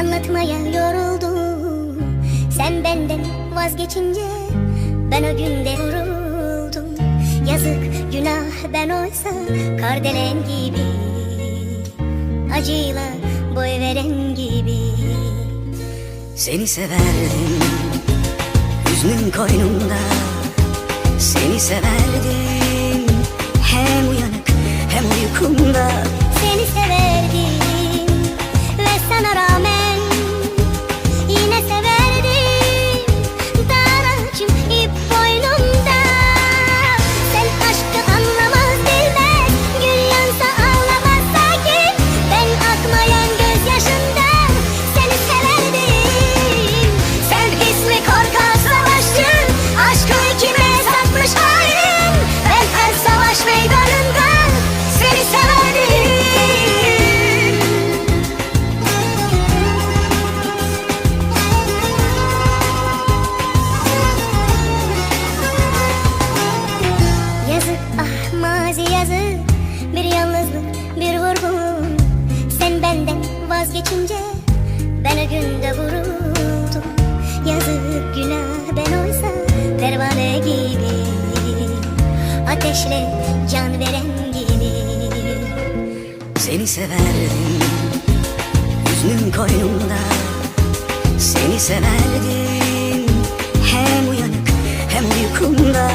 Anlatmaya yoruldum. Sen benden vazgeçince Ben o günde vuruldum. Yazık günah ben oysa Kardelen gibi. Acıyla boy veren gibi. Seni severdim Hüznün koynumda Seni severdim Hem uyanık hem uykumda. Vazgeçince Ben o günde vuruldum. Yazık günah ben oysa Pervane gibi. Ateşle can veren gibi. Seni severdim Hüznün koynumda. Seni severdim Hem uyanık hem uykumda